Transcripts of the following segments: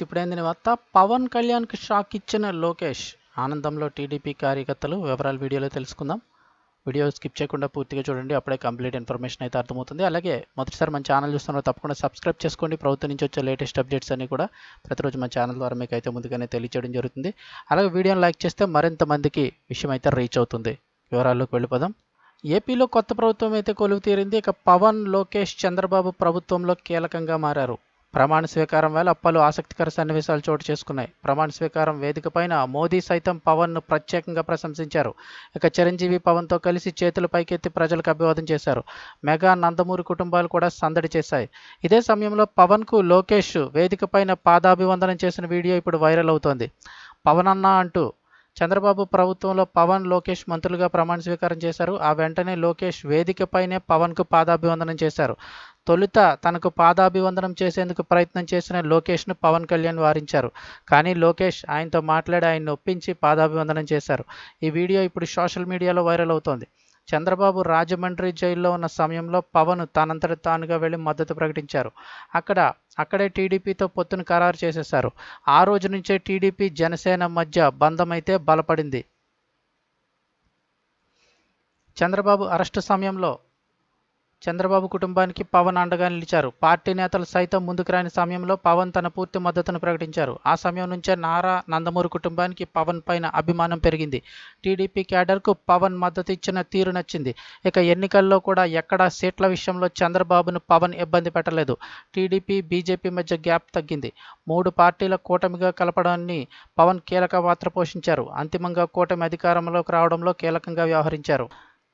ఇప్పుడైంది వార్త. పవన్ కళ్యాణ్కి షాక్ ఇచ్చిన లోకేష్. ఆనందంలో టీడీపీ కార్యకర్తలు వివరాలు వీడియోలో తెలుసుకుందాం. వీడియో స్కిప్ చేయకుండా పూర్తిగా చూడండి. అప్పుడే కంప్లీట్ ఇన్ఫర్మేషన్ అయితే అర్థమవుతుంది. అలాగే మొదటిసారి మన ఛానల్ చూస్తున్నారు తప్పకుండా సబ్స్క్రైబ్ చేసుకోండి. ప్రభుత్వం నుంచి వచ్చే లేటెస్ట్ అప్డేట్స్ అన్ని కూడా ప్రతిరోజు మన ఛానల్ ద్వారా మీకు అయితే ముందుగానే తెలియచేయడం జరుగుతుంది. అలాగే వీడియోని లైక్ చేస్తే మరింత మందికి విషయం అయితే రీచ్ అవుతుంది. వివరాల్లోకి వెళ్ళిపోదాం. ఏపీలో కొత్త ప్రభుత్వం అయితే కొలువు తీరింది ఇక పవన్ లోకేష్ చంద్రబాబు ప్రభుత్వంలో కీలకంగా మారారు. ప్రమాణ స్వీకారం వేళ పలు ఆసక్తికర సన్నివేశాలు చోటు చేసుకున్నాయి. ప్రమాణ స్వీకారం వేదికపైన మోదీ సైతం పవన్ను ప్రత్యేకంగా ప్రశంసించారు. ఇక చిరంజీవి పవన్తో కలిసి చేతులు పైకెత్తి ప్రజలకు అభివాదం చేశారు. మెగా నందమూరి కుటుంబాలు కూడా సందడి చేశాయి. ఇదే సమయంలో పవన్కు లోకేష్ వేదికపైన పాదాభివందనం చేసిన వీడియో ఇప్పుడు వైరల్ అవుతోంది. పవన్ అన్న అంటూ చంద్రబాబు ప్రభుత్వంలో పవన్ లోకేష్ మంత్రులుగా ప్రమాణ స్వీకారం చేశారు. ఆ వెంటనే లోకేష్ వేదికపైనే పవన్కు పాదాభివందనం చేశారు. తొలుత తనకు పాదాభివందనం చేసేందుకు ప్రయత్నం చేసిన లోకేష్ను పవన్ కళ్యాణ్ వారించారు. కానీ లోకేష్ ఆయనతో మాట్లాడి ఆయన ఒప్పించి పాదాభివందనం చేశారు. ఈ వీడియో ఇప్పుడు సోషల్ మీడియాలో వైరల్ అవుతోంది. చంద్రబాబు రాజమండ్రి జైల్లో ఉన్న సమయంలో పవన్ తనంతట తానుగా వెళ్ళి మద్దతు ప్రకటించారు. అక్కడ అక్కడే టీడీపీతో పొత్తును ఖరారు చేసేశారు. ఆ రోజు నుంచే టీడీపీ జనసేన మధ్య బంధమైతే బలపడింది. చంద్రబాబు అరెస్టు సమయంలో చంద్రబాబు కుటుంబానికి పవన్ అండగా నిలిచారు. పార్టీ నేతలు సైతం ముందుకు రాని సమయంలో పవన్ తన పూర్తి మద్దతును ప్రకటించారు. ఆ సమయం నుంచే నారా నందమూరి కుటుంబానికి పవన్ పైన అభిమానం పెరిగింది. టీడీపీ క్యాడర్కు పవన్ మద్దతు ఇచ్చిన తీరు నచ్చింది. ఇక ఎన్నికల్లో కూడా ఎక్కడా సీట్ల విషయంలో చంద్రబాబును పవన్ ఇబ్బంది పెట్టలేదు. టీడీపీ బీజేపీ మధ్య గ్యాప్ తగ్గింది. మూడు పార్టీల కూటమిగా కలపడాన్ని పవన్ కీలక పాత్ర పోషించారు. అంతిమంగా కూటమి అధికారంలోకి రావడంలో కీలకంగా వ్యవహరించారు.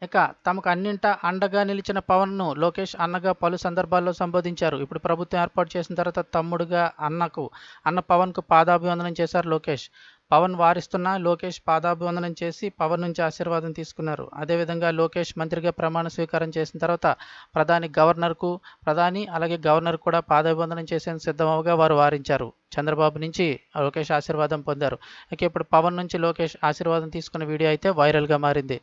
ఇక తమకు అన్నింట అండగా నిలిచిన పవన్ను లోకేష్ అన్నగా పలు సందర్భాల్లో సంబోధించారు. ఇప్పుడు ప్రభుత్వం ఏర్పాటు చేసిన తర్వాత తమ్ముడుగా అన్నకు అన్న పవన్కు పాదాభివందనం చేశారు లోకేష్. పవన్ వారిస్తున్న లోకేష్ పాదాభివందనం చేసి పవన్ నుంచి ఆశీర్వాదం తీసుకున్నారు. అదేవిధంగా లోకేష్ మంత్రిగా ప్రమాణ స్వీకారం చేసిన తర్వాత ప్రధాని గవర్నర్కు ప్రధాని అలాగే గవర్నర్ కూడా పాదాభివందనం చేసేందుకు సిద్ధమవగా వారు వారించారు. చంద్రబాబు నుంచి లోకేష్ ఆశీర్వాదం పొందారు. ఇక ఇప్పుడు పవన్ నుంచి లోకేష్ ఆశీర్వాదం తీసుకున్న వీడియో అయితే వైరల్గా మారింది.